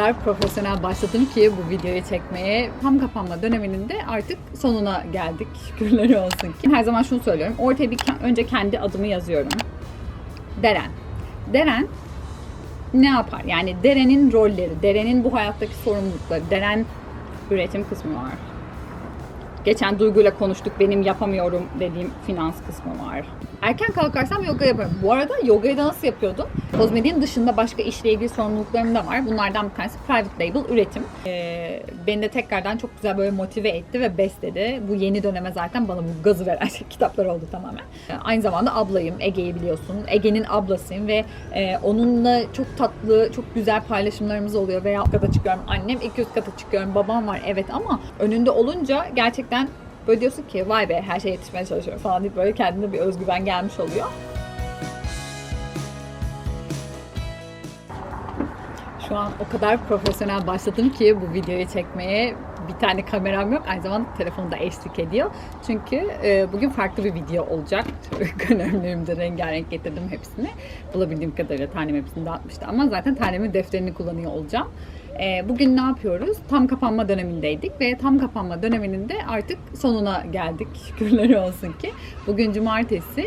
kadar profesyonel başladım ki bu videoyu çekmeye. Tam kapanma döneminin de artık sonuna geldik. Şükürler olsun ki. Her zaman şunu söylüyorum. Ortaya bir önce kendi adımı yazıyorum. Deren. Deren ne yapar? Yani Deren'in rolleri, Deren'in bu hayattaki sorumlulukları, Deren üretim kısmı var. Geçen Duygu'yla konuştuk benim yapamıyorum dediğim finans kısmı var. Erken kalkarsam yoga yaparım. Bu arada yogayı da nasıl yapıyordum? Kozmediğin dışında başka işle ilgili sorumluluklarım da var. Bunlardan bir tanesi private label üretim. Ee, beni de tekrardan çok güzel böyle motive etti ve besledi. Bu yeni döneme zaten bana bu gazı veren kitaplar oldu tamamen. Ee, aynı zamanda ablayım. Ege'yi biliyorsun. Ege'nin ablasıyım ve e, onunla çok tatlı, çok güzel paylaşımlarımız oluyor. Veya kata çıkıyorum. Annem iki üst kata çıkıyorum. Babam var evet ama önünde olunca gerçekten böyle diyorsun ki vay be her şeye yetişmeye çalışıyorum falan deyip böyle kendine bir özgüven gelmiş oluyor. Şu an o kadar profesyonel başladım ki bu videoyu çekmeye bir tane kameram yok. Aynı zamanda telefonu da eşlik ediyor. Çünkü e, bugün farklı bir video olacak. Kalemlerimde rengarenk getirdim hepsini. Bulabildiğim kadarıyla tanem hepsini dağıtmıştı. Ama zaten tanemin defterini kullanıyor olacağım. E, bugün ne yapıyoruz? Tam kapanma dönemindeydik ve tam kapanma döneminin de artık sonuna geldik. Şükürler olsun ki. Bugün cumartesi.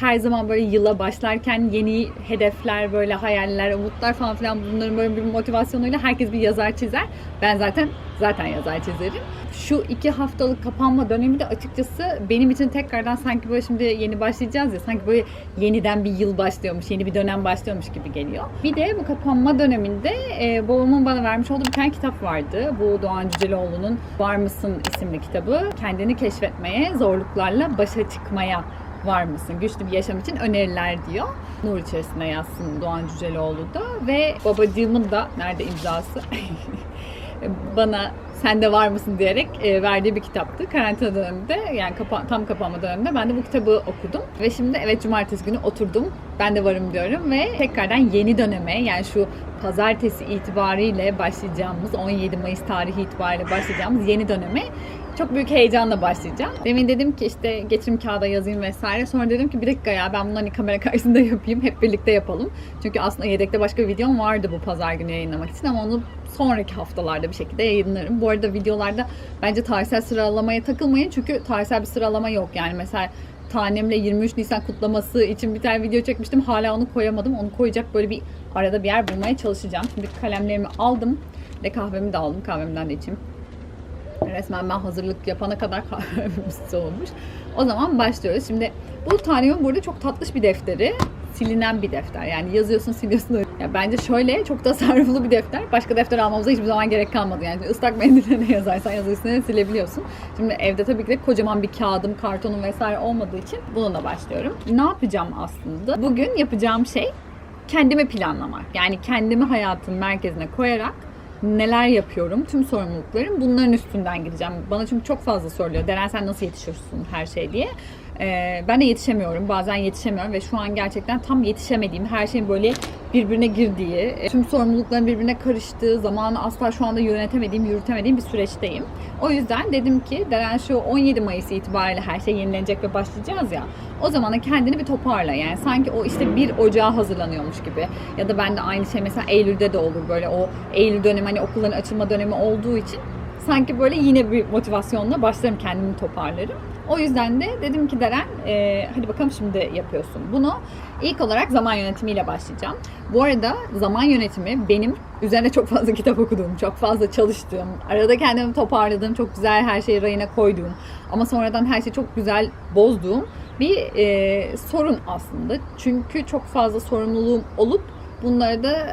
Her zaman böyle yıla başlarken yeni hedefler, böyle hayaller, umutlar falan filan bunların böyle bir motivasyonuyla herkes bir yazar çizer. Ben zaten zaten yazar çizerim. Şu iki haftalık kapanma dönemi de açıkçası benim için tekrardan sanki böyle şimdi yeni başlayacağız ya sanki böyle yeniden bir yıl başlıyormuş, yeni bir dönem başlıyormuş gibi geliyor. Bir de bu kapanma döneminde e, babamın bana vermiş olduğu bir tane kitap vardı. Bu Doğan Cüceloğlu'nun Var mısın isimli kitabı. Kendini keşfetmeye, zorluklarla başa çıkmaya var mısın? Güçlü bir yaşam için öneriler diyor. Nur içerisinde yazsın Doğan Cüceloğlu da ve babacığımın da nerede imzası? bana sen de var mısın diyerek e, verdiği bir kitaptı. Karantina döneminde yani kapa- tam kapanma döneminde ben de bu kitabı okudum. Ve şimdi evet cumartesi günü oturdum. Ben de varım diyorum ve tekrardan yeni döneme yani şu pazartesi itibariyle başlayacağımız 17 Mayıs tarihi itibariyle başlayacağımız yeni döneme çok büyük heyecanla başlayacağım. Demin dedim ki işte geçim kağıda yazayım vesaire. Sonra dedim ki bir dakika ya ben bunu hani kamera karşısında yapayım. Hep birlikte yapalım. Çünkü aslında yedekte başka bir videom vardı bu pazar günü yayınlamak için ama onu sonraki haftalarda bir şekilde yayınlarım. Bu arada videolarda bence tarihsel sıralamaya takılmayın. Çünkü tarihsel bir sıralama yok. Yani mesela tanemle 23 Nisan kutlaması için bir tane video çekmiştim. Hala onu koyamadım. Onu koyacak böyle bir arada bir yer bulmaya çalışacağım. Şimdi kalemlerimi aldım ve kahvemi de aldım. Kahvemden de içeyim. Resmen ben hazırlık yapana kadar kahvemiz soğumuş. O zaman başlıyoruz. Şimdi bu tanemin burada çok tatlış bir defteri. Silinen bir defter. Yani yazıyorsun siliyorsun. Ya bence şöyle çok tasarruflu bir defter. Başka defter almamıza hiçbir zaman gerek kalmadı. Yani ıslak mendille ne yazarsan yaz üstüne silebiliyorsun. Şimdi evde tabii ki de kocaman bir kağıdım, kartonum vesaire olmadığı için bununla başlıyorum. Ne yapacağım aslında? Bugün yapacağım şey kendimi planlamak. Yani kendimi hayatın merkezine koyarak neler yapıyorum, tüm sorumluluklarım bunların üstünden gideceğim. Bana çünkü çok fazla soruluyor. Deren sen nasıl yetişiyorsun her şey diye. Ee, ben de yetişemiyorum. Bazen yetişemiyorum ve şu an gerçekten tam yetişemediğim, her şeyin böyle birbirine girdiği, e, tüm sorumlulukların birbirine karıştığı, zamanı asla şu anda yönetemediğim, yürütemediğim bir süreçteyim. O yüzden dedim ki Deren şu 17 Mayıs itibariyle her şey yenilenecek ve başlayacağız ya. O zamana kendini bir toparla. Yani sanki o işte bir ocağa hazırlanıyormuş gibi. Ya da ben de aynı şey mesela Eylül'de de olur böyle o Eylül dönemi hani okulların açılma dönemi olduğu için sanki böyle yine bir motivasyonla başlarım kendimi toparlarım. O yüzden de dedim ki Deren e, hadi bakalım şimdi yapıyorsun. Bunu ilk olarak zaman yönetimiyle başlayacağım. Bu arada zaman yönetimi benim üzerine çok fazla kitap okuduğum, çok fazla çalıştığım, arada kendimi toparladığım, çok güzel her şeyi rayına koyduğum ama sonradan her şeyi çok güzel bozduğum bir e, sorun aslında. Çünkü çok fazla sorumluluğum olup bunları da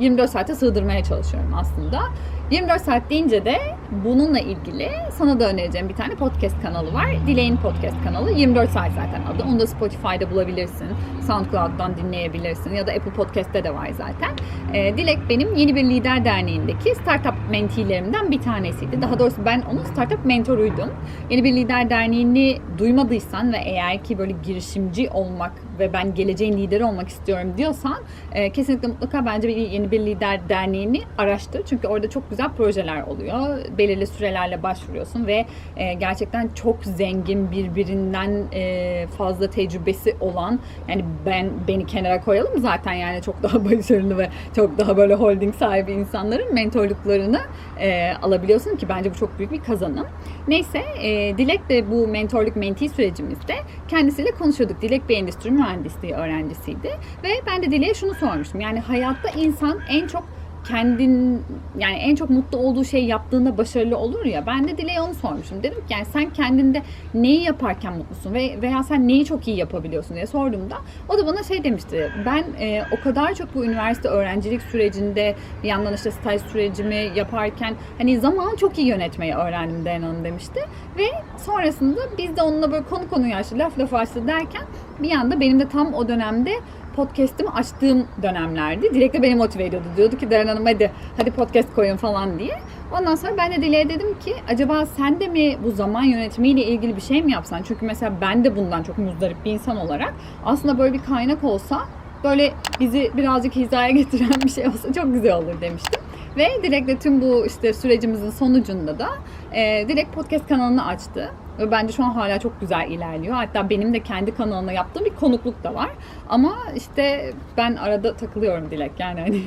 24 saate sığdırmaya çalışıyorum aslında. 24 saat deyince de bununla ilgili sana da önereceğim bir tane podcast kanalı var. Dileğin podcast kanalı. 24 saat zaten adı. Onu da Spotify'da bulabilirsin. SoundCloud'dan dinleyebilirsin. Ya da Apple Podcast'te de var zaten. Ee, Dilek benim Yeni Bir Lider Derneği'ndeki startup mentilerimden bir tanesiydi. Daha doğrusu ben onun startup mentoruydum. Yeni Bir Lider Derneği'ni duymadıysan ve eğer ki böyle girişimci olmak ve ben geleceğin lideri olmak istiyorum diyorsan e, kesinlikle mutlaka bence bir yeni bir lider derneğini araştır. Çünkü orada çok güzel projeler oluyor. Belirli sürelerle başvuruyorsun ve e, gerçekten çok zengin birbirinden e, fazla tecrübesi olan yani ben beni kenara koyalım zaten yani çok daha başarılı ve çok daha böyle holding sahibi insanların mentorluklarını e, alabiliyorsun ki bence bu çok büyük bir kazanım. Neyse e, Dilek de bu mentorluk menti sürecimizde kendisiyle konuşuyorduk. Dilek bir endüstri mühendisliği öğrencisiydi ve ben de Dilek'e şunu sormuştum. Yani hayatta insan en çok kendin yani en çok mutlu olduğu şeyi yaptığında başarılı olur ya. Ben de Dilek'e onu sormuşum. Dedim ki yani sen kendinde neyi yaparken mutlusun ve veya sen neyi çok iyi yapabiliyorsun diye sorduğumda o da bana şey demişti. Ben e, o kadar çok bu üniversite öğrencilik sürecinde bir yandan işte staj sürecimi yaparken hani zamanı çok iyi yönetmeyi öğrendim Deren demişti. Ve sonrasında biz de onunla böyle konu konuyu açtı, laf laf açtı derken bir anda benim de tam o dönemde podcast'imi açtığım dönemlerdi. Dilek de beni motive ediyordu. Diyordu ki Deren Hanım hadi, hadi podcast koyun falan diye. Ondan sonra ben de Dilek'e dedim ki acaba sen de mi bu zaman yönetimiyle ilgili bir şey mi yapsan? Çünkü mesela ben de bundan çok muzdarip bir insan olarak aslında böyle bir kaynak olsa böyle bizi birazcık hizaya getiren bir şey olsa çok güzel olur demiştim. Ve Dilek'le tüm bu işte sürecimizin sonucunda da e, Dilek podcast kanalını açtı. Ve bence şu an hala çok güzel ilerliyor. Hatta benim de kendi kanalına yaptığım bir konukluk da var. Ama işte ben arada takılıyorum Dilek. Yani hani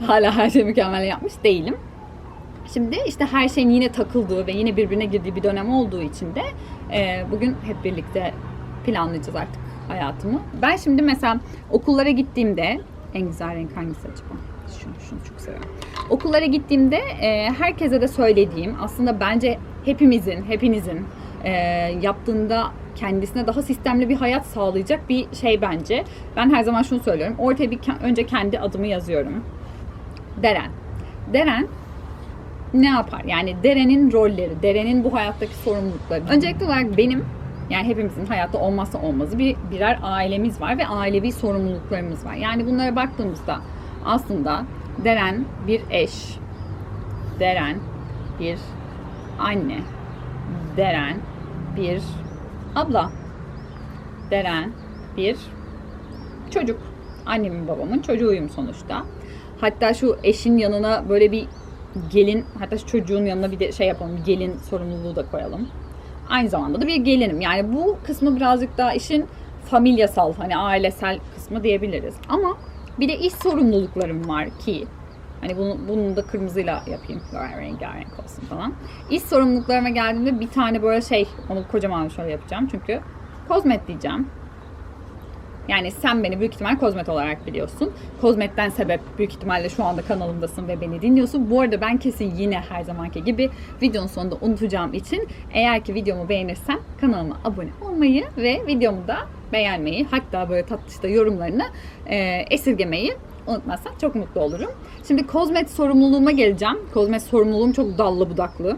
hala her şeyi mükemmel yapmış değilim. Şimdi işte her şeyin yine takıldığı ve yine birbirine girdiği bir dönem olduğu için de e, bugün hep birlikte planlayacağız artık hayatımı. Ben şimdi mesela okullara gittiğimde en güzel renk hangisi acaba? Şunu, şunu çok seviyorum. Okullara gittiğimde e, herkese de söylediğim aslında bence hepimizin, hepinizin e, yaptığında kendisine daha sistemli bir hayat sağlayacak bir şey bence. Ben her zaman şunu söylüyorum. Ortaya bir önce kendi adımı yazıyorum. Deren. Deren ne yapar? Yani Deren'in rolleri, Deren'in bu hayattaki sorumlulukları. Öncelikli olarak benim yani hepimizin hayatta olmazsa olmazı bir birer ailemiz var ve ailevi sorumluluklarımız var. Yani bunlara baktığımızda aslında Deren bir eş, Deren bir anne, Deren bir abla, Deren bir çocuk. Annemin babamın çocuğuyum sonuçta. Hatta şu eşin yanına böyle bir gelin, hatta şu çocuğun yanına bir de şey yapalım, gelin sorumluluğu da koyalım. Aynı zamanda da bir gelinim. Yani bu kısmı birazcık daha işin familyasal, hani ailesel kısmı diyebiliriz. Ama bir de iş sorumluluklarım var ki Hani bunu, bunu da kırmızıyla yapayım. Böyle rengarenk olsun falan. İş sorumluluklarıma geldiğimde bir tane böyle şey, onu kocaman şöyle yapacağım. Çünkü kozmet diyeceğim. Yani sen beni büyük ihtimal kozmet olarak biliyorsun. Kozmetten sebep büyük ihtimalle şu anda kanalımdasın ve beni dinliyorsun. Bu arada ben kesin yine her zamanki gibi videonun sonunda unutacağım için eğer ki videomu beğenirsen kanalıma abone olmayı ve videomu da beğenmeyi hatta böyle tatlışta yorumlarını e, esirgemeyi unutmazsan çok mutlu olurum. Şimdi kozmet sorumluluğuma geleceğim. Kozmet sorumluluğum çok dallı budaklı.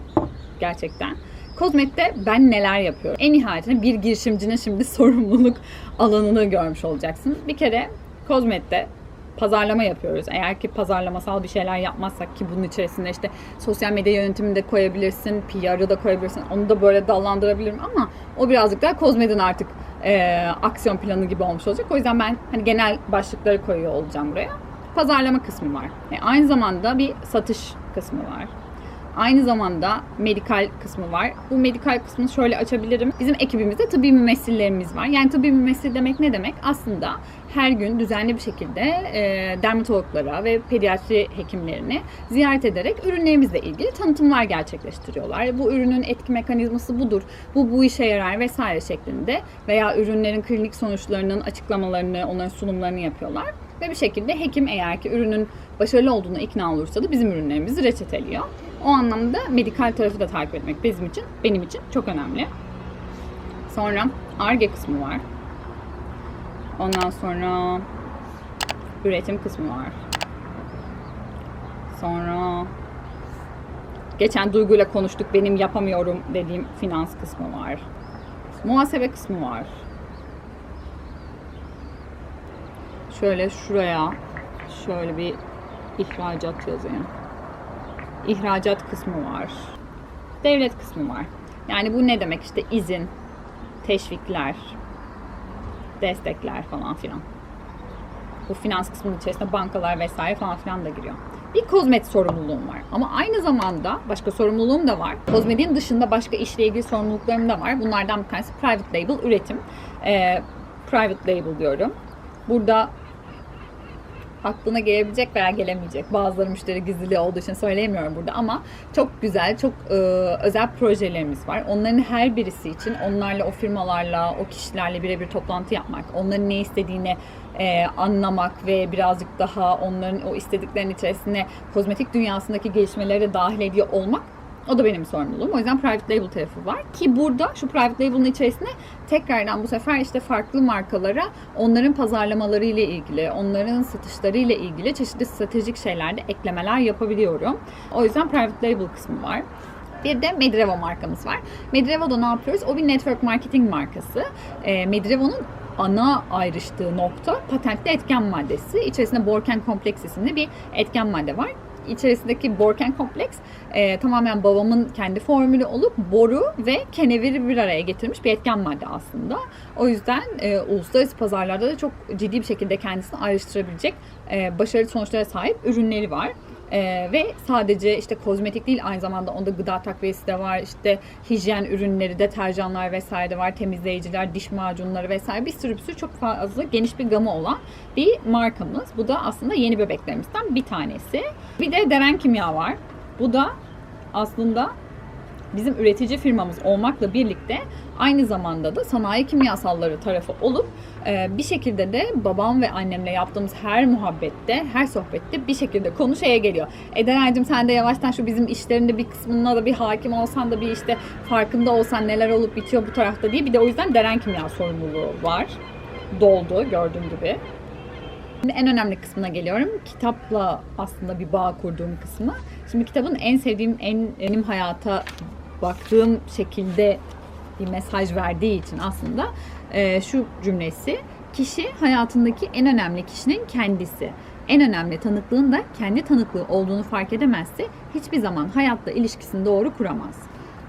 Gerçekten. Kozmet'te ben neler yapıyorum? En nihayetinde bir girişimcinin şimdi sorumluluk alanını görmüş olacaksın. Bir kere Kozmet'te pazarlama yapıyoruz. Eğer ki pazarlamasal bir şeyler yapmazsak ki bunun içerisinde işte sosyal medya yönetimini de koyabilirsin, PR'ı da koyabilirsin. Onu da böyle dallandırabilirim ama o birazcık daha Kozmet'in artık e, aksiyon planı gibi olmuş olacak. O yüzden ben hani genel başlıkları koyuyor olacağım buraya. Pazarlama kısmı var. E, aynı zamanda bir satış kısmı var. Aynı zamanda medikal kısmı var. Bu medikal kısmını şöyle açabilirim. Bizim ekibimizde tıbbi mümessillerimiz var. Yani tıbbi mümessil demek ne demek? Aslında her gün düzenli bir şekilde e, dermatologlara ve pediatri hekimlerini ziyaret ederek ürünlerimizle ilgili tanıtımlar gerçekleştiriyorlar. Bu ürünün etki mekanizması budur. Bu bu işe yarar vesaire şeklinde veya ürünlerin klinik sonuçlarının açıklamalarını, onların sunumlarını yapıyorlar. Ve bir şekilde hekim eğer ki ürünün başarılı olduğuna ikna olursa da bizim ürünlerimizi reçeteliyor. O anlamda medikal tarafı da takip etmek bizim için, benim için çok önemli. Sonra ARGE kısmı var. Ondan sonra üretim kısmı var. Sonra geçen Duygu'yla konuştuk benim yapamıyorum dediğim finans kısmı var. Muhasebe kısmı var. Şöyle şuraya şöyle bir ihracat yazayım. İhracat kısmı var. Devlet kısmı var. Yani bu ne demek işte izin, teşvikler, destekler falan filan. Bu finans kısmının içerisinde bankalar vesaire falan filan da giriyor. Bir kozmetik sorumluluğum var. Ama aynı zamanda başka sorumluluğum da var. Kozmetiğin dışında başka işle ilgili sorumluluklarım da var. Bunlardan bir tanesi private label üretim. Ee, private label diyorum. Burada aklına gelebilecek veya gelemeyecek. Bazıları müşteri gizliliği olduğu için söyleyemiyorum burada ama çok güzel, çok e, özel projelerimiz var. Onların her birisi için onlarla, o firmalarla, o kişilerle birebir toplantı yapmak, onların ne istediğini e, anlamak ve birazcık daha onların o istediklerinin içerisine kozmetik dünyasındaki gelişmeleri dahil ediyor olmak o da benim sorumluluğum. O yüzden private label tarafı var. Ki burada şu private label'ın içerisine tekrardan bu sefer işte farklı markalara onların pazarlamaları ile ilgili, onların satışları ile ilgili çeşitli stratejik şeylerde eklemeler yapabiliyorum. O yüzden private label kısmı var. Bir de Medrevo markamız var. Medrevo'da ne yapıyoruz? O bir network marketing markası. E, Medrevo'nun ana ayrıştığı nokta patentli etken maddesi. İçerisinde Borken kompleks isimli bir etken madde var içerisindeki borken kompleks e, tamamen babamın kendi formülü olup boru ve keneviri bir araya getirmiş bir etken madde aslında. O yüzden e, uluslararası pazarlarda da çok ciddi bir şekilde kendisini ayrıştırabilecek e, başarılı sonuçlara sahip ürünleri var. Ee, ve sadece işte kozmetik değil aynı zamanda onda gıda takviyesi de var işte hijyen ürünleri deterjanlar vesaire de var temizleyiciler diş macunları vesaire. Bir sürü bir sürü çok fazla geniş bir gamı olan bir markamız. Bu da aslında yeni bebeklerimizden bir tanesi. Bir de Deren Kimya var. Bu da aslında bizim üretici firmamız olmakla birlikte aynı zamanda da sanayi kimyasalları tarafı olup e, bir şekilde de babam ve annemle yaptığımız her muhabbette, her sohbette bir şekilde konu şeye geliyor. E sen de yavaştan şu bizim işlerinde bir kısmına da bir hakim olsan da bir işte farkında olsan neler olup bitiyor bu tarafta diye bir de o yüzden Deren Kimya sorumluluğu var. Doldu gördüğün gibi. Şimdi en önemli kısmına geliyorum. Kitapla aslında bir bağ kurduğum kısmı. Şimdi kitabın en sevdiğim, en benim hayata baktığım şekilde bir mesaj verdiği için aslında e, şu cümlesi kişi hayatındaki en önemli kişinin kendisi. En önemli tanıklığın da kendi tanıklığı olduğunu fark edemezse hiçbir zaman hayatla ilişkisini doğru kuramaz.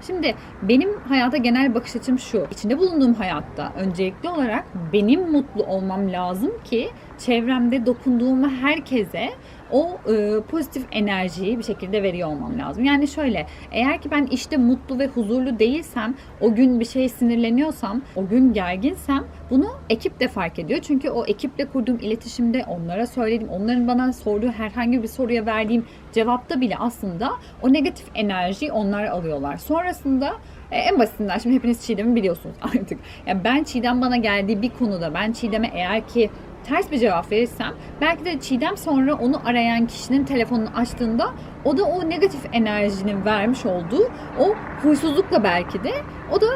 Şimdi benim hayata genel bakış açım şu. İçinde bulunduğum hayatta öncelikli olarak benim mutlu olmam lazım ki çevremde dokunduğum herkese o e, pozitif enerjiyi bir şekilde veriyor olmam lazım. Yani şöyle eğer ki ben işte mutlu ve huzurlu değilsem o gün bir şeye sinirleniyorsam o gün gerginsem bunu ekip de fark ediyor. Çünkü o ekiple kurduğum iletişimde onlara söylediğim onların bana sorduğu herhangi bir soruya verdiğim cevapta bile aslında o negatif enerjiyi onlar alıyorlar. Sonrasında e, en basitinden şimdi hepiniz Çiğdem'i biliyorsunuz artık. Yani ben Çiğdem bana geldiği bir konuda ben Çiğdem'e eğer ki ters bir cevap verirsem belki de Çiğdem sonra onu arayan kişinin telefonunu açtığında o da o negatif enerjinin vermiş olduğu o huysuzlukla belki de o da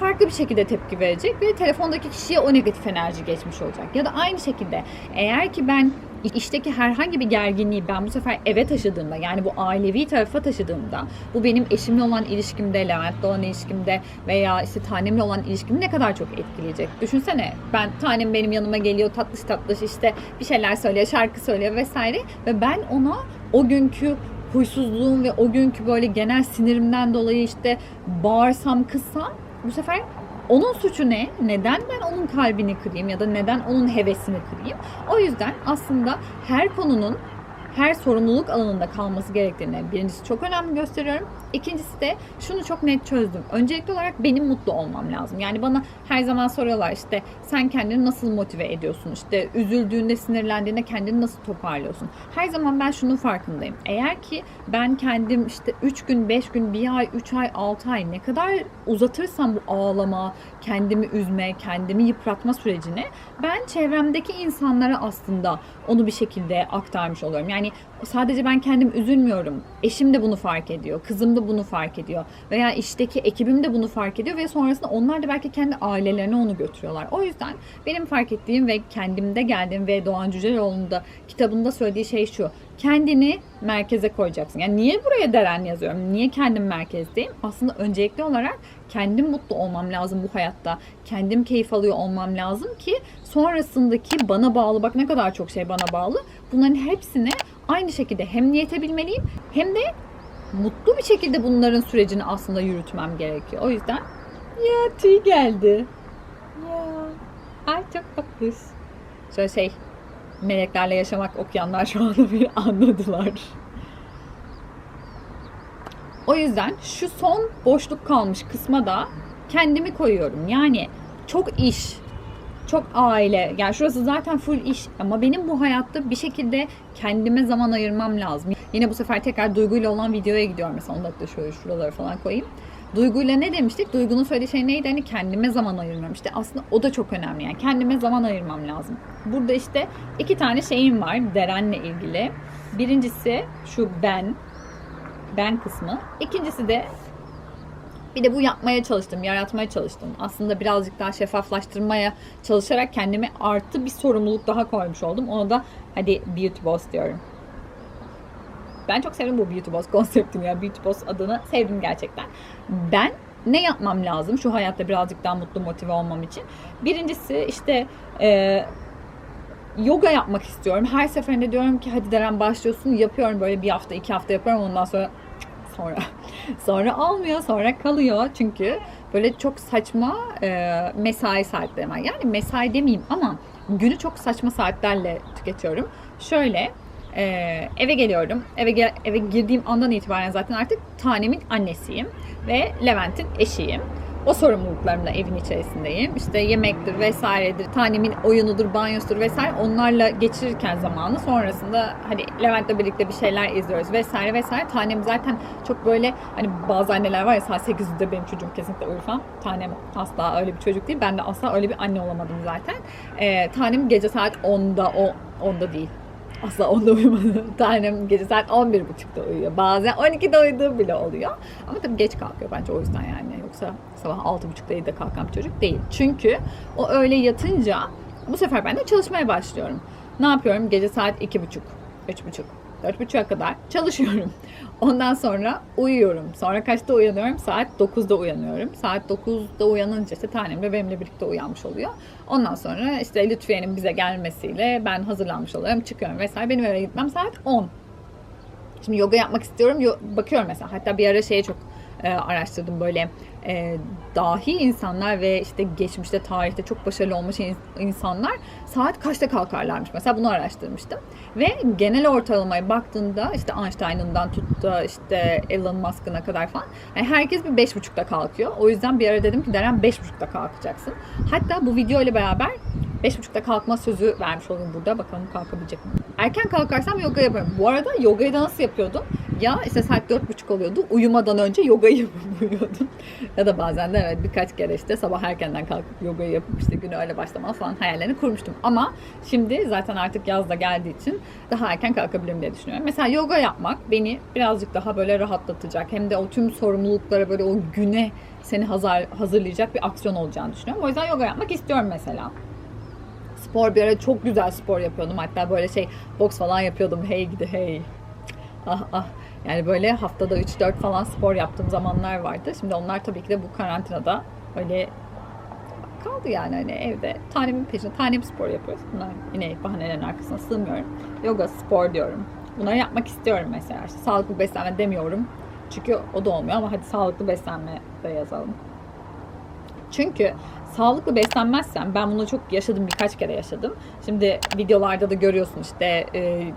farklı bir şekilde tepki verecek ve telefondaki kişiye o negatif enerji geçmiş olacak. Ya da aynı şekilde eğer ki ben işteki herhangi bir gerginliği ben bu sefer eve taşıdığımda yani bu ailevi tarafa taşıdığımda bu benim eşimle olan ilişkimde, Levent'le olan ilişkimde veya işte tanemle olan ilişkimi ne kadar çok etkileyecek. Düşünsene ben tanem benim yanıma geliyor tatlış tatlış işte bir şeyler söylüyor, şarkı söylüyor vesaire ve ben ona o günkü huysuzluğum ve o günkü böyle genel sinirimden dolayı işte bağırsam kızsam bu sefer onun suçu ne? Neden ben onun kalbini kırayım ya da neden onun hevesini kırayım? O yüzden aslında her konunun her sorumluluk alanında kalması gerektiğini birincisi çok önemli gösteriyorum. İkincisi de şunu çok net çözdüm. Öncelikli olarak benim mutlu olmam lazım. Yani bana her zaman soruyorlar işte sen kendini nasıl motive ediyorsun? İşte üzüldüğünde, sinirlendiğinde kendini nasıl toparlıyorsun? Her zaman ben şunun farkındayım. Eğer ki ben kendim işte 3 gün, 5 gün, 1 ay, 3 ay, 6 ay ne kadar uzatırsam bu ağlama, kendimi üzme, kendimi yıpratma sürecini ben çevremdeki insanlara aslında onu bir şekilde aktarmış oluyorum. Yani sadece ben kendim üzülmüyorum. Eşim de bunu fark ediyor. Kızım da bunu fark ediyor. Veya işteki ekibim de bunu fark ediyor ve sonrasında onlar da belki kendi ailelerine onu götürüyorlar. O yüzden benim fark ettiğim ve kendimde geldiğim ve Doğan Cüceloğlu'nun da kitabında söylediği şey şu. Kendini merkeze koyacaksın. Yani niye buraya Deren yazıyorum? Niye kendim merkezdeyim? Aslında öncelikli olarak kendim mutlu olmam lazım bu hayatta. Kendim keyif alıyor olmam lazım ki sonrasındaki bana bağlı bak ne kadar çok şey bana bağlı. Bunların hepsine aynı şekilde hem niyet edebilmeliyim hem de mutlu bir şekilde bunların sürecini aslında yürütmem gerekiyor. O yüzden ya tüy geldi. Ya. Ay çok tatlış. Şöyle şey meleklerle yaşamak okuyanlar şu anda bir anladılar. O yüzden şu son boşluk kalmış kısma da kendimi koyuyorum. Yani çok iş, çok aile. Yani şurası zaten full iş ama benim bu hayatta bir şekilde kendime zaman ayırmam lazım. Yine bu sefer tekrar duyguyla olan videoya gidiyorum mesela. Onu da şöyle şuraları falan koyayım. Duyguyla ne demiştik? Duygunun söylediği şey neydi? Hani kendime zaman ayırmam. İşte aslında o da çok önemli. Yani kendime zaman ayırmam lazım. Burada işte iki tane şeyim var Deren'le ilgili. Birincisi şu ben. Ben kısmı. İkincisi de bir de bu yapmaya çalıştım, yaratmaya çalıştım. Aslında birazcık daha şeffaflaştırmaya çalışarak kendime artı bir sorumluluk daha koymuş oldum. Onu da hadi Beauty Boss diyorum. Ben çok sevdim bu Beauty Boss konseptini ya. Beauty Boss adını sevdim gerçekten. Ben ne yapmam lazım şu hayatta birazcık daha mutlu motive olmam için? Birincisi işte e, yoga yapmak istiyorum. Her seferinde diyorum ki hadi Deren başlıyorsun. Yapıyorum böyle bir hafta iki hafta yapıyorum. Ondan sonra sonra sonra olmuyor sonra kalıyor çünkü böyle çok saçma e, mesai saatlerim var. Yani mesai demeyeyim ama günü çok saçma saatlerle tüketiyorum. Şöyle e, eve geliyorum. Eve gel- eve girdiğim andan itibaren zaten artık tanemin annesiyim ve Levent'in eşiyim. O sorumluluklarımla evin içerisindeyim. İşte yemektir vesairedir, tanemin oyunudur, banyosudur vesaire onlarla geçirirken zamanı sonrasında hani Levent'le birlikte bir şeyler izliyoruz vesaire vesaire. Tanem zaten çok böyle hani bazı anneler var ya saat 8'de benim çocuğum kesinlikle uyur falan. Tanem asla öyle bir çocuk değil. Ben de asla öyle bir anne olamadım zaten. Ee, tanem gece saat 10'da o 10'da değil. Asla onda uyumadı. Tanem gece saat 11.30'da uyuyor. Bazen 12'de uyuduğu bile oluyor. Ama tabii geç kalkıyor bence o yüzden yani. Yoksa sabah 6.30'da 7'de kalkan bir çocuk değil. Çünkü o öyle yatınca bu sefer ben de çalışmaya başlıyorum. Ne yapıyorum? Gece saat 2.30, 3.30, 4.30'a kadar çalışıyorum. Ondan sonra uyuyorum. Sonra kaçta uyanıyorum? Saat 9'da uyanıyorum. Saat 9'da uyanınca işte tanem de benimle birlikte uyanmış oluyor. Ondan sonra işte Lütfiye'nin bize gelmesiyle ben hazırlanmış oluyorum. Çıkıyorum vesaire. Benim eve gitmem saat 10. Şimdi yoga yapmak istiyorum. Yo- bakıyorum mesela. Hatta bir ara şeye çok e, araştırdım böyle e, dahi insanlar ve işte geçmişte tarihte çok başarılı olmuş in- insanlar saat kaçta kalkarlarmış. Mesela bunu araştırmıştım. Ve genel ortalamaya baktığında işte Einstein'ından tut işte Elon Musk'ına kadar falan yani herkes bir beş buçukta kalkıyor. O yüzden bir ara dedim ki Deren beş buçukta kalkacaksın. Hatta bu video ile beraber beş buçukta kalkma sözü vermiş oldum burada. Bakalım kalkabilecek miyim? Erken kalkarsam yoga yaparım. Bu arada yogayı da nasıl yapıyordum? Ya işte saat dört buçuk oluyordu. Uyumadan önce yogayı yapıp uyuyordum. ya da bazen de evet birkaç kere işte sabah erkenden kalkıp yogayı yapıp işte güne öyle başlama falan hayallerini kurmuştum. Ama şimdi zaten artık yaz da geldiği için daha erken kalkabilirim diye düşünüyorum. Mesela yoga yapmak beni birazcık daha böyle rahatlatacak. Hem de o tüm sorumluluklara böyle o güne seni hazır, hazırlayacak bir aksiyon olacağını düşünüyorum. O yüzden yoga yapmak istiyorum mesela spor bir ara çok güzel spor yapıyordum. Hatta böyle şey boks falan yapıyordum. Hey gidi hey. Ah ah. Yani böyle haftada 3-4 falan spor yaptığım zamanlar vardı. Şimdi onlar tabii ki de bu karantinada öyle kaldı yani hani evde. Tanemin peşinde. Tanem spor yapıyoruz. Bunlar yine bahanelerin arkasına sığmıyorum. Yoga spor diyorum. Bunları yapmak istiyorum mesela. İşte sağlıklı beslenme demiyorum. Çünkü o da olmuyor ama hadi sağlıklı beslenme de yazalım. Çünkü sağlıklı beslenmezsen ben bunu çok yaşadım birkaç kere yaşadım. Şimdi videolarda da görüyorsun işte e,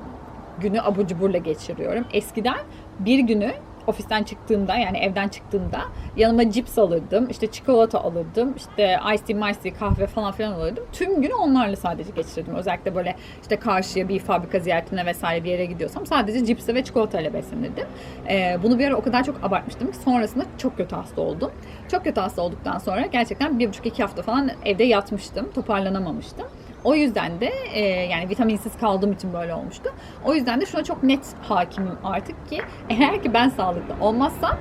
günü abur cuburla geçiriyorum. Eskiden bir günü ofisten çıktığımda yani evden çıktığımda yanıma cips alırdım, işte çikolata alırdım, işte ice tea, ice tea, kahve falan filan alırdım. Tüm günü onlarla sadece geçirdim. Özellikle böyle işte karşıya bir fabrika ziyaretine vesaire bir yere gidiyorsam sadece cipsle ve çikolatayla beslenirdim. Ee, bunu bir ara o kadar çok abartmıştım ki sonrasında çok kötü hasta oldum. Çok kötü hasta olduktan sonra gerçekten bir buçuk iki hafta falan evde yatmıştım. Toparlanamamıştım. O yüzden de e, yani vitaminsiz kaldığım için böyle olmuştu. O yüzden de şuna çok net hakimim artık ki eğer ki ben sağlıklı olmazsam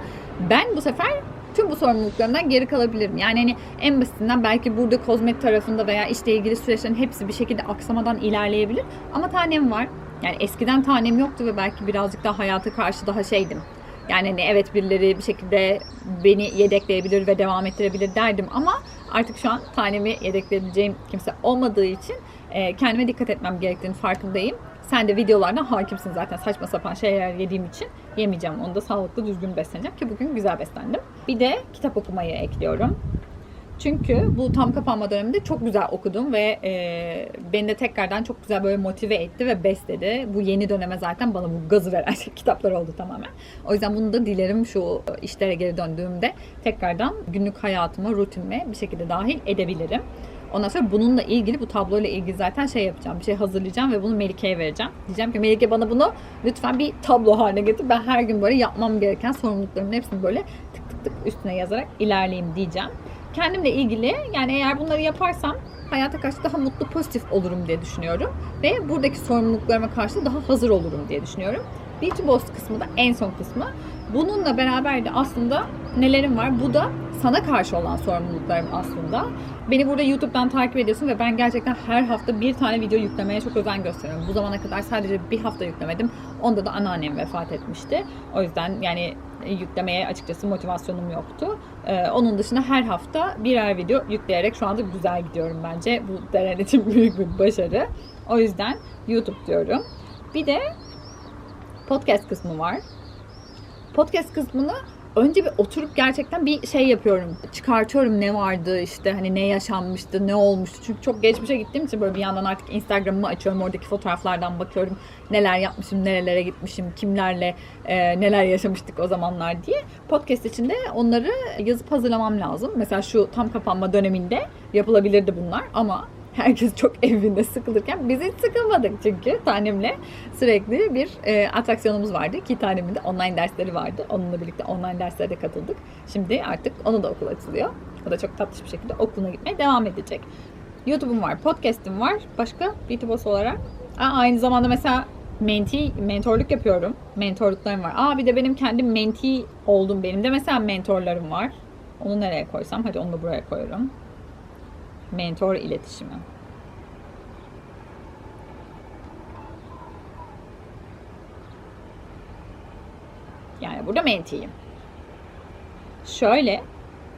ben bu sefer tüm bu sorumluluklarımdan geri kalabilirim. Yani hani en basitinden belki burada kozmetik tarafında veya işle ilgili süreçlerin hepsi bir şekilde aksamadan ilerleyebilir. Ama tanem var. Yani eskiden tanem yoktu ve belki birazcık daha hayata karşı daha şeydim. Yani hani evet birileri bir şekilde beni yedekleyebilir ve devam ettirebilir derdim ama artık şu an tanemi yedekleyebileceğim kimse olmadığı için e, kendime dikkat etmem gerektiğini farkındayım. Sen de videolardan hakimsin zaten saçma sapan şeyler yediğim için yemeyeceğim. Onu da sağlıklı düzgün besleneceğim ki bugün güzel beslendim. Bir de kitap okumayı ekliyorum. Çünkü bu tam kapanma döneminde çok güzel okudum ve e, beni de tekrardan çok güzel böyle motive etti ve besledi. Bu yeni döneme zaten bana bu gazı veren şey, kitaplar oldu tamamen. O yüzden bunu da dilerim şu işlere geri döndüğümde tekrardan günlük hayatıma, rutinime bir şekilde dahil edebilirim. Ondan sonra bununla ilgili, bu tabloyla ilgili zaten şey yapacağım. Bir şey hazırlayacağım ve bunu Melike'ye vereceğim. Diyeceğim ki Melike bana bunu lütfen bir tablo haline getir. Ben her gün böyle yapmam gereken sorumluluklarımın hepsini böyle tık tık tık üstüne yazarak ilerleyeyim diyeceğim. Kendimle ilgili yani eğer bunları yaparsam hayata karşı daha mutlu, pozitif olurum diye düşünüyorum. Ve buradaki sorumluluklarıma karşı daha hazır olurum diye düşünüyorum. Beach Boss kısmı da en son kısmı. Bununla beraber de aslında nelerim var? Bu da sana karşı olan sorumluluklarım aslında. Beni burada YouTube'dan takip ediyorsun ve ben gerçekten her hafta bir tane video yüklemeye çok özen gösteriyorum. Bu zamana kadar sadece bir hafta yüklemedim. Onda da anneannem vefat etmişti. O yüzden yani yüklemeye açıkçası motivasyonum yoktu. Ee, onun dışında her hafta birer video yükleyerek şu anda güzel gidiyorum bence. Bu Deren büyük bir başarı. O yüzden YouTube diyorum. Bir de podcast kısmı var. Podcast kısmını önce bir oturup gerçekten bir şey yapıyorum. Çıkartıyorum ne vardı işte hani ne yaşanmıştı, ne olmuştu. Çünkü çok geçmişe gittiğim için böyle bir yandan artık Instagram'ımı açıyorum. Oradaki fotoğraflardan bakıyorum. Neler yapmışım, nerelere gitmişim, kimlerle e, neler yaşamıştık o zamanlar diye. Podcast için de onları yazıp hazırlamam lazım. Mesela şu tam kapanma döneminde yapılabilirdi bunlar ama herkes çok evinde sıkılırken biz hiç sıkılmadık çünkü tanemle sürekli bir e, atraksiyonumuz vardı. İki tanemin de online dersleri vardı. Onunla birlikte online derslere de katıldık. Şimdi artık onun da okul açılıyor. O da çok tatlış bir şekilde okuluna gitmeye devam edecek. YouTube'um var, podcast'im var. Başka beauty boss olarak. Aa, aynı zamanda mesela menti, mentorluk yapıyorum. Mentorluklarım var. Aa bir de benim kendi menti oldum. Benim de mesela mentorlarım var. Onu nereye koysam? Hadi onu da buraya koyuyorum mentor iletişimi. Yani burada mentiyim. Şöyle,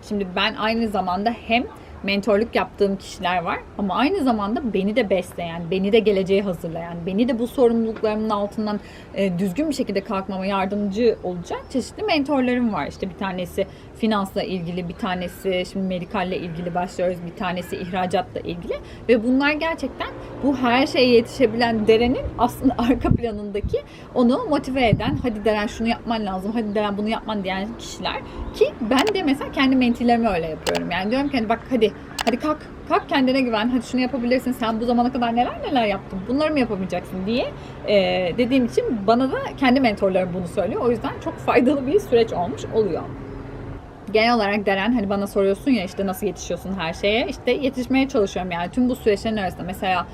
şimdi ben aynı zamanda hem mentorluk yaptığım kişiler var ama aynı zamanda beni de besleyen, beni de geleceğe hazırlayan, beni de bu sorumluluklarımın altından e, düzgün bir şekilde kalkmama yardımcı olacak çeşitli mentorlarım var. İşte bir tanesi finansla ilgili, bir tanesi şimdi medikalle ilgili başlıyoruz, bir tanesi ihracatla ilgili. Ve bunlar gerçekten bu her şeye yetişebilen Deren'in aslında arka planındaki onu motive eden, hadi Deren şunu yapman lazım, hadi Deren bunu yapman diyen kişiler. Ki ben de mesela kendi mentilerimi öyle yapıyorum. Yani diyorum ki hani bak hadi hadi kalk kalk kendine güven hadi şunu yapabilirsin sen bu zamana kadar neler neler yaptın bunları mı yapamayacaksın diye e, dediğim için bana da kendi mentorlarım bunu söylüyor. O yüzden çok faydalı bir süreç olmuş oluyor genel olarak Deren hani bana soruyorsun ya işte nasıl yetişiyorsun her şeye. İşte yetişmeye çalışıyorum yani tüm bu süreçlerin arasında mesela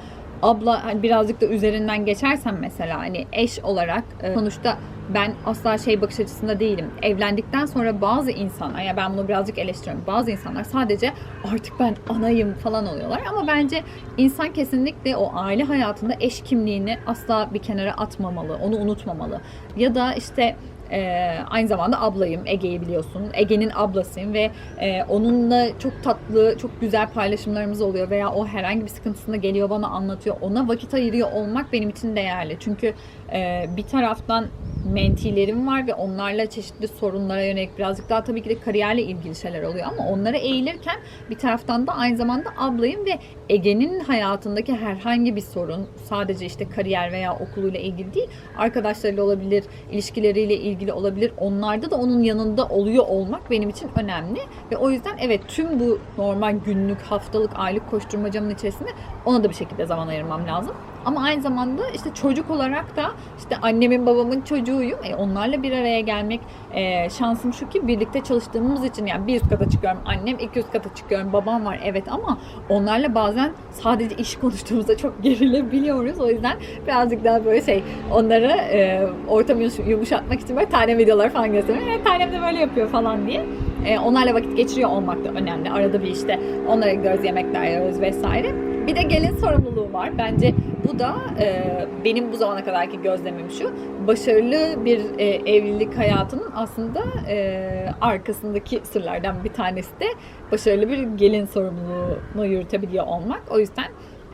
abla hani birazcık da üzerinden geçersem mesela hani eş olarak e, sonuçta ben asla şey bakış açısında değilim. Evlendikten sonra bazı insanlar, ya ben bunu birazcık eleştiriyorum. Bazı insanlar sadece artık ben anayım falan oluyorlar. Ama bence insan kesinlikle o aile hayatında eş kimliğini asla bir kenara atmamalı, onu unutmamalı. Ya da işte ee, aynı zamanda ablayım. Ege'yi biliyorsun. Ege'nin ablasıyım ve e, onunla çok tatlı, çok güzel paylaşımlarımız oluyor veya o herhangi bir sıkıntısında geliyor bana anlatıyor. Ona vakit ayırıyor olmak benim için değerli. Çünkü e, bir taraftan mentilerim var ve onlarla çeşitli sorunlara yönelik birazcık daha tabii ki de kariyerle ilgili şeyler oluyor ama onlara eğilirken bir taraftan da aynı zamanda ablayım ve Ege'nin hayatındaki herhangi bir sorun sadece işte kariyer veya okuluyla ilgili değil arkadaşlarıyla olabilir, ilişkileriyle ilgili olabilir. Onlarda da onun yanında oluyor olmak benim için önemli ve o yüzden evet tüm bu normal günlük, haftalık, aylık koşturmacamın içerisinde ona da bir şekilde zaman ayırmam lazım. Ama aynı zamanda işte çocuk olarak da işte annemin babamın çocuğuyum. E, onlarla bir araya gelmek e, şansım şu ki birlikte çalıştığımız için yani bir üst kata çıkıyorum annem, iki üst kata çıkıyorum babam var evet ama onlarla bazen sadece iş konuştuğumuzda çok gerilebiliyoruz. O yüzden birazcık daha böyle şey onları e, ortamı yumuşatmak için böyle tane videolar falan gösteriyorum. Evet tanem de böyle yapıyor falan diye. E, onlarla vakit geçiriyor olmak da önemli. Arada bir işte onlara gidiyoruz yemekler yiyoruz vesaire. Bir de gelin sorumluluğu var. Bence bu da e, benim bu zamana kadarki gözlemim şu. Başarılı bir e, evlilik hayatının aslında e, arkasındaki sırlardan bir tanesi de başarılı bir gelin sorumluluğunu yürütebiliyor olmak. O yüzden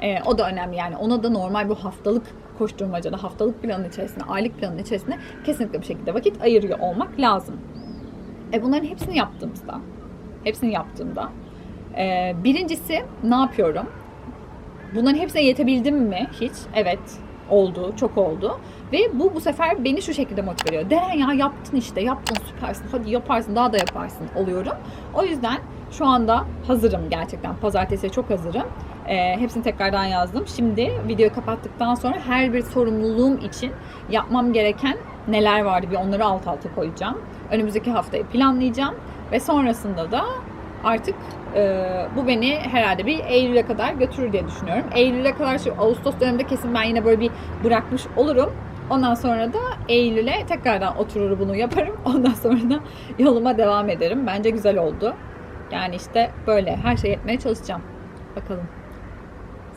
e, o da önemli yani. Ona da normal bu haftalık koşturmacada, haftalık planın içerisinde, aylık planın içerisinde kesinlikle bir şekilde vakit ayırıyor olmak lazım. E bunların hepsini yaptığımızda, hepsini yaptığımda Ee, birincisi ne yapıyorum? Bunların hepsine yetebildim mi hiç? Evet oldu, çok oldu. Ve bu bu sefer beni şu şekilde motive ediyor. Deren ya yaptın işte, yaptın süpersin, hadi yaparsın, daha da yaparsın oluyorum. O yüzden şu anda hazırım gerçekten. Pazartesiye çok hazırım. Ee, hepsini tekrardan yazdım. Şimdi videoyu kapattıktan sonra her bir sorumluluğum için yapmam gereken neler vardı bir onları alt alta koyacağım. Önümüzdeki haftayı planlayacağım ve sonrasında da artık e, bu beni herhalde bir Eylül'e kadar götürür diye düşünüyorum. Eylül'e kadar şu Ağustos döneminde kesin ben yine böyle bir bırakmış olurum. Ondan sonra da Eylül'e tekrardan oturur bunu yaparım. Ondan sonra da yoluma devam ederim. Bence güzel oldu. Yani işte böyle her şey etmeye çalışacağım. Bakalım.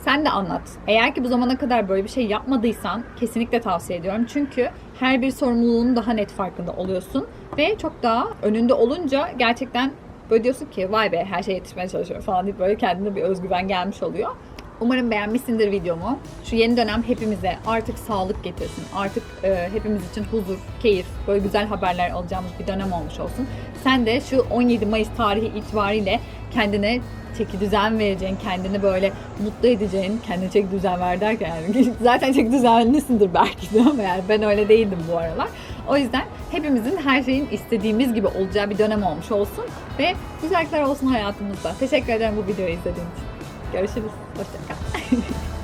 Sen de anlat. Eğer ki bu zamana kadar böyle bir şey yapmadıysan kesinlikle tavsiye ediyorum. Çünkü her bir sorumluluğun daha net farkında oluyorsun. Ve çok daha önünde olunca gerçekten böyle diyorsun ki vay be her şeye yetişmeye çalışıyorum falan deyip böyle kendine bir özgüven gelmiş oluyor. Umarım beğenmişsindir videomu. Şu yeni dönem hepimize artık sağlık getirsin. Artık e, hepimiz için huzur, keyif, böyle güzel haberler alacağımız bir dönem olmuş olsun. Sen de şu 17 Mayıs tarihi itibariyle kendine çeki düzen vereceğin, kendini böyle mutlu edeceğin, kendine çeki düzen ver derken yani zaten çeki düzenlisindir belki de ama yani ben öyle değildim bu aralar. O yüzden hepimizin her şeyin istediğimiz gibi olacağı bir dönem olmuş olsun ve güzellikler olsun hayatımızda. Teşekkür ederim bu videoyu izlediğin için. Görüşürüz. Hoşçakal.